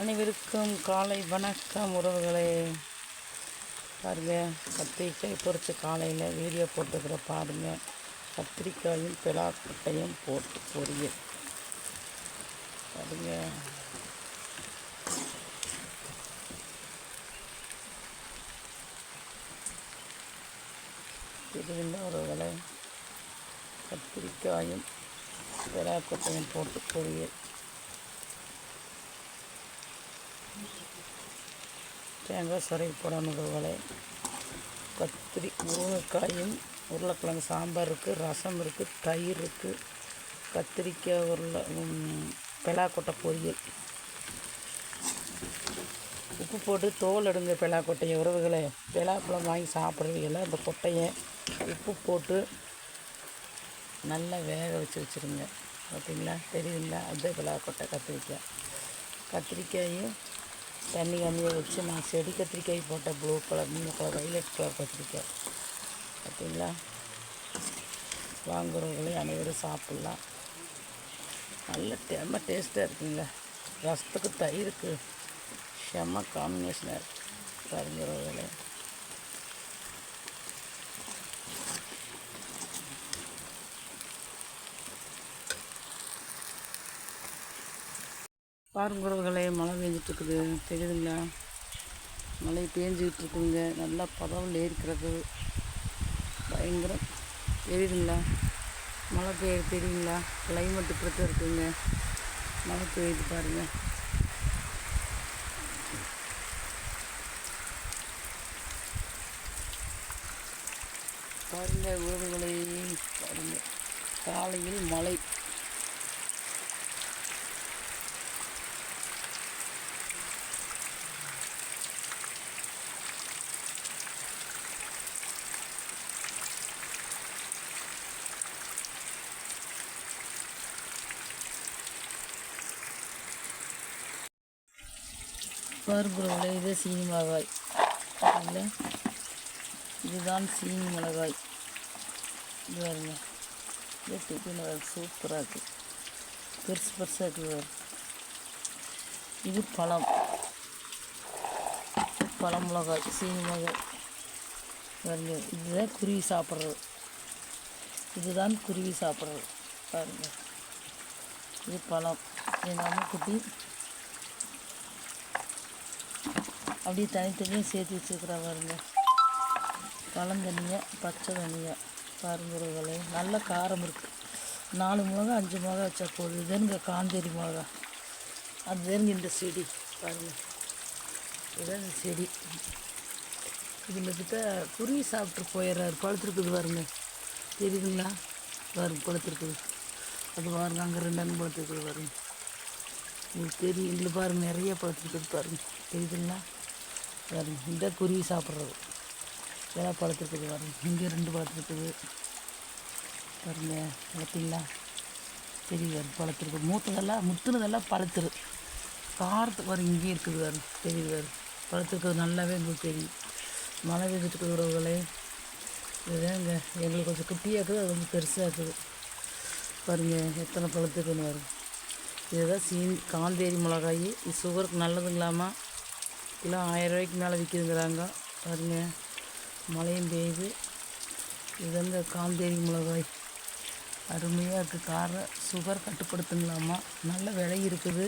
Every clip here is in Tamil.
அனைவருக்கும் காலை வணக்கம் உறவுகளே. பாருங்கள் கத்திரிக்காய் பொரிச்ச காலையில் வீடியோ போட்டுக்கிற பாருங்கள் கத்திரிக்காயும் பிளாக்கட்டையும் போட்டு பொரியல். பாருங்க. திருவிழா உறவுகளை? கத்திரிக்காயும் பிளாக்கட்டையும் போட்டு பொரியல். தேங்காய் சொரை வலை கத்திரி முருங்கைக்காயும் உருளைக்கிழங்கு சாம்பார் இருக்குது ரசம் இருக்குது தயிர் இருக்குது கத்திரிக்காய் உருளை பெலாக்கொட்டை பொரியல். உப்பு போட்டு தோல் எடுங்க பெலாக்கொட்டையை உறவுகளை. பெலாப்பழம் வாங்கி சாப்பிட்றீங்கள அந்த கொட்டையை உப்பு போட்டு நல்லா வேக வச்சு வச்சுருங்க. பார்த்தீங்களா தெரியுங்களா அதே பெலாக்கொட்டை கத்திரிக்காய். கத்திரிக்காயும் தண்ணி கம்மியாக வச்சு நான் செடி கத்திரிக்காய் போட்டேன் ப்ளூ கலர் மூணு கலர் வைலட் கலர் கத்திரிக்காய். பார்த்தீங்களா? வாங்குறவங்களே அனைவரும் சாப்பிட்லாம். நல்ல செம்ம டேஸ்ட்டாக இருக்குங்க. ரசத்துக்கு தயிருக்கு. செம்ம காம்பினேஷனாக இருக்குது பாருங்கிறவங்களே பாருங்குறவர்களே மழை பெஞ்சிட்ருக்குது. தெரியுதுங்களா? மழை பேஞ்சிக்கிட்டு இருக்குங்க நல்லா பதவல் ஏறிக்கிறது. பயங்கரம். தெரியுதுங்களா? மழை பெய்ய தெரியுங்களா கிளைமேட் இப்படி இருக்குதுங்க. இருக்குங்க மழை பெய்யுது பாருங்கள் பாருங்கள் உறவுகளை பாருங்கள் காலையில் மழை. பாருங்கிறவங்களே இது சீனி மிளகாய். இல்லை? இதுதான் சீனி மிளகாய். இது பாருங்க. இது சீனி மிளகாய் சூப்பராக இருக்குது பெருசு பெருசாக இருக்குது இது பழம். பழம் மிளகாய் சீனி மிளகாய். பாருங்க. இதுதான் குருவி சாப்பிட்றது. இதுதான் குருவி சாப்பிட்றது. பாருங்க. இது பழம். எங்கள் அம்மா குட்டி அப்படியே தனித்தனியாக சேர்த்து வச்சுக்கிறா பாருங்க. பழம் தனியாக பச்சை தனியாக பாருங்கிறவங்களே நல்ல காரம் இருக்குது நாலு மிளகா அஞ்சு மிளகா வச்சா போதும். இதுங்க காந்தேரி மிளகா. அதுதானுங்க இந்த செடி. பாருங்கள் இதுதான் இந்த செடி. இதில் கிட்ட குருவி சாப்பிட்டு போயிடுறாரு. பழுத்துருக்குது பாருங்க. தெரியுதுங்களா? பாருங்க பழுத்துருக்குது. அது பாருங்க அங்கே ரெண்டு அண்ணன் பழுத்துருக்குது பாருங்க. உங்களுக்கு தெரியும். இதில் பாருங்கள் நிறைய பழுத்துருக்குது பாருங்கள் தெரியுதுங்களா? பாருங்க இந்த குருவி சாப்பிட்றது. இதெல்லாம் பழத்திருக்குது பாருங்க. இங்கே ரெண்டு பழத்திருக்குது பாருங்க பார்த்தீங்களா? தெரியுது பாருங்க பழுத்துருக்கு மூத்ததெல்லாம் முத்துனதெல்லாம் பழுத்துரு. காரத்துக்கு பாருங்க இங்கேயும் இருக்குது வேறு தெரியுது வேறு பழத்திருக்கிறது நல்லாவே எங்களுக்கு தெரியும் மழை பெய்ஞ்சிட்டு உறவுகளே இதுதான் இங்கே எங்களுக்கு கொஞ்சம் குட்டியாக இருக்குது அது வந்து பெருசாக இருக்குது. பாருங்க எத்தனை பழத்துக்குன்னு வரும் இதுதான் சீனி காந்தேரி மிளகாய். இது சுகருக்கு நல்லதுங்களாமா கிலோ ஆயிரம் ரூபாய்க்கு மேலே விற்கிதுங்கிறாங்க. பாருங்க மழையும் பெய்யுது. இது வந்து காந்தேரி மிளகாய். அருமையாக இருக்குது காரம் சுகர் கட்டுப்படுத்துங்களாமா? நல்ல விலை இருக்குது.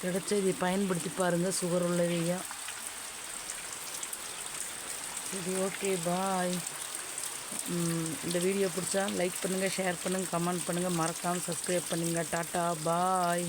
கிடைச்ச இதை பயன்படுத்தி பாருங்கள் சுகர் உள்ளவையா சரி ஓகே பாய். இந்த வீடியோ பிடிச்சா லைக் பண்ணுங்கள் ஷேர் பண்ணுங்கள் கமெண்ட் பண்ணுங்கள் மறக்காமல் சப்ஸ்கிரைப் பண்ணுங்கள் டாட்டா பாய்.